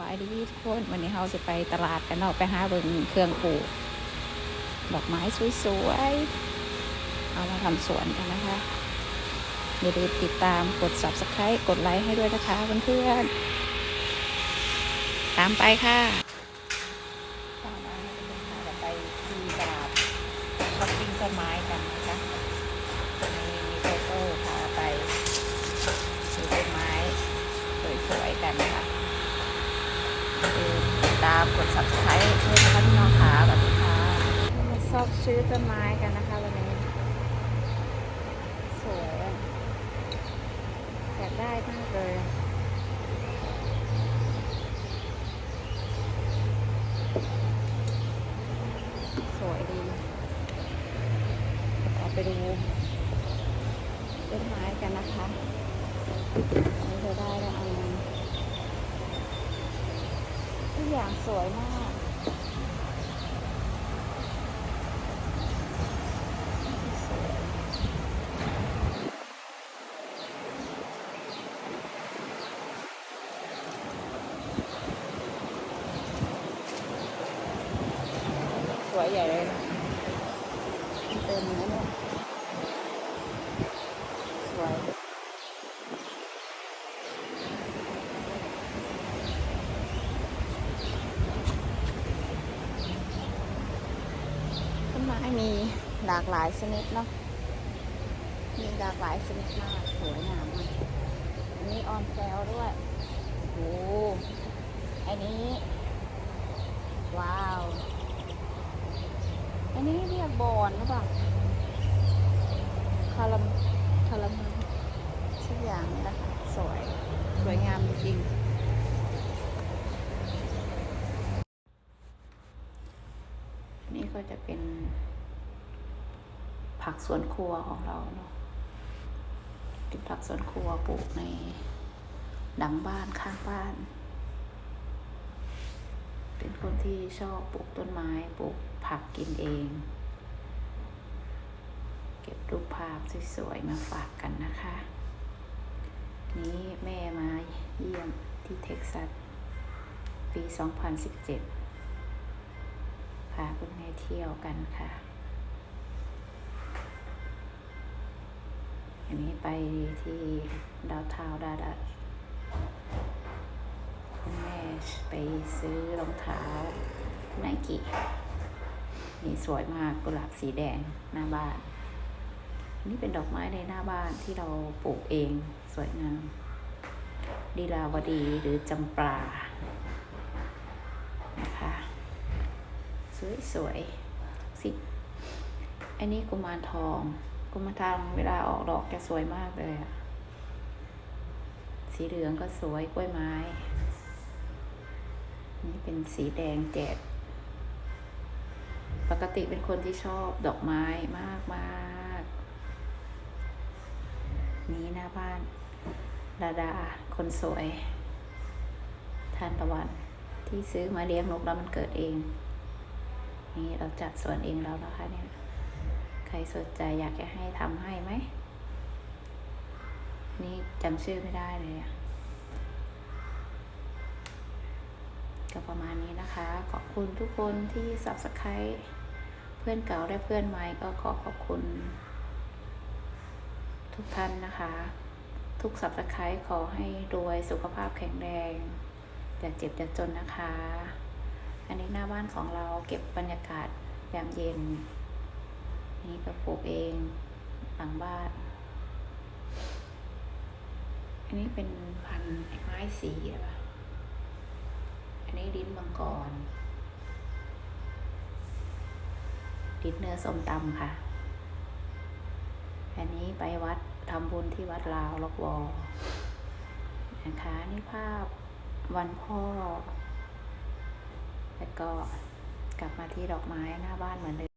บายดีทุกคนวันนี้เราจะไปตลาดกันเนาะไปหาเบิ่งเครื่องปลูกดอกไม้สวยๆ เอามาทำสวนกันนะคะ อย่าลืมติดตามกด subscribe กดไลค์ให้ด้วยนะคะเพื่อนๆ ตามไปค่ะตามมาให้ดูค่ะไปที่ตลาดช้อปปิ้งต้นไม้กันนะคะมีมีโตโต้พาไปซื้อต้นไม้ สวยๆกันค่ะคือ ติดตามกด subscribe ด้วยนะคะพี่น้องค่ะสวัสดีค่ะมาชอบซื้อต้นไม้กันนะคะวันนี้สวยอะอยากได้มากเลยสวยดีเอาไปดูต้นไม้กันนะคะอันนี้จะได้แล้วอันนึงทุ กอย่างสวยมากสวยสวยใหญ่เลยนะเต็มนะเนี่ยสวย ต้น ไม้มีหลากหลายชนิดเนาะ มีหลากหลายชนิดมากสวยงามมากอันนี้ออนแซลด้วยโอ้โหอันนี้ ว้าว อันนี้เรียกบอนหรือเปล่าคารัมคารัมสักอย่างนี่แหละค่ะสวย สวยงามจริง นี่ก็จะเป็นผักสวนครัวของเราเนาะเป็นผักสวนครัวปลูกในดังบ้านข้างบ้าน เป็นคนที่ชอบปลูกต้นไม้ปลูกผักกินเอง เก็บรูปภาพสวยๆมาฝากกันนะคะ นี้แม่มาเยี่ยมที่เท็กซัสปี 2017 พาคุณแม่เที่ยวกันค่ะ อันนี้ไปที่ดาวทาวดาดัชคุณแม่ไปซื้อรองเท้าไนกี้นี่สวยมากกุหลาบสีแดงหน้าบ้านนนี้เป็นดอกไม้ในหน้าบ้านที่เราปลูกเองสวยงามดีลาวดีหรือจำปลานะคะ สวยสวยสิอันนี้กุมารทอง กุมารทองเวลาออกดอกจะสวยมากเลยอะสีเหลืองก็สวยกล้วยไม้ นี่เป็นสีแดงแจดปกติเป็นคนที่ชอบดอกไม้มากมากนี้หน้าบ้านดาดา คนสวย ทานตะวันที่ซื้อมาเลี้ยงนกแล้วมันเกิดเอง นี่เราจัดสวนเองแล้วนะคะเนี่ย ใครสนใจอยากจะให้ทำให้ไหม นี่จำชื่อไม่ได้เลยอะก็ประมาณนี้นะคะ ขอบคุณทุกคนที่ subscribe เพื่อนเก่าและเพื่อนใหม่ก็ขอขอบคุณ ทุกท่านนะคะ ทุก subscribe ขอให้รวยสุขภาพแข็งแรงอย่าเจ็บอย่าจนนะคะ อันนี้หน้าบ้านของเราเก็บบรรยากาศยามเย็น นี่ก็ปลูกเองหลังบ้าน อันนี้เป็นพันไม้สีอันนี้ลิ้นมังกรลิ้นเนื้อส้มตำค่ะ อันนี้ไปวัดทำบุญที่วัดลาวลอกวอนะคะนี่ภาพวันพ่อ แล้วก็กลับมาที่ดอกไม้หน้าบ้านเหมือนเดิม